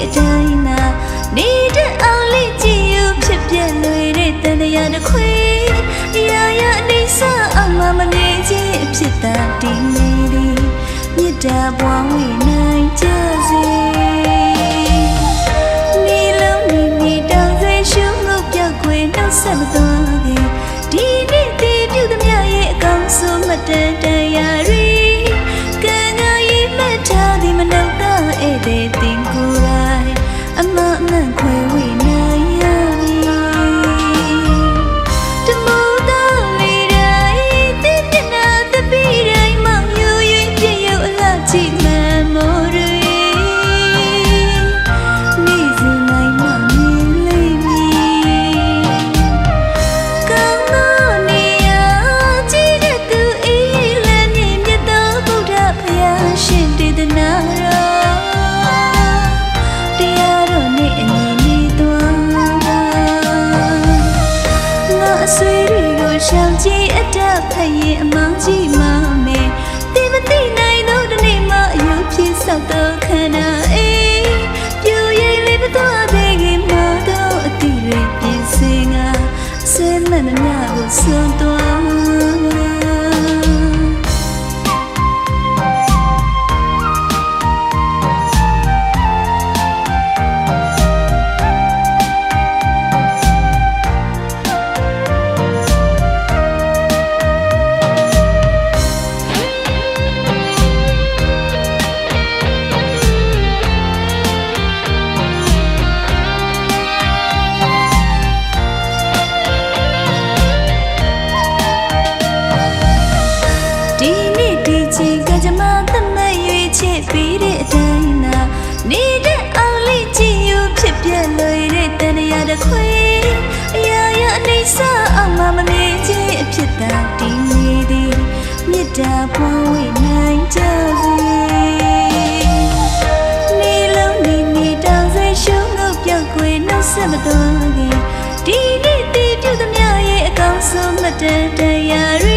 တဲ့အတိုင်းသာနေတဲ့အောင်လေးကြည့်ယူဖြစ်ပြလွေတဲ့တန်တရားတစ်ခွေ ဆွေတွေကိုရှောင်ကြည့်အတက်ဖက်ရင်အမောင်းကြည့်မမယ်သိမသိနိုင်တော့တနေ့မှအယုဖြစ်ဆောက်တော့ခန္ဓာအေးပြူရိပ်လေးမသွားသေးခင်မတော့အတိတွေပြင်စင်ကဆဲမနှမြကိုစွန့်သွား ဒီဒီမြတ်တာပွားဝေနိုင်ကြစေနေလုံးနေနေတောင်ဆွေရှုံးလို့ပြောက်ခွေနှုတ်ဆက်မတော်ခင်ဒီနေ့တည်ပြုသမျှရဲ့အကောင်းဆုံးမတန်တရား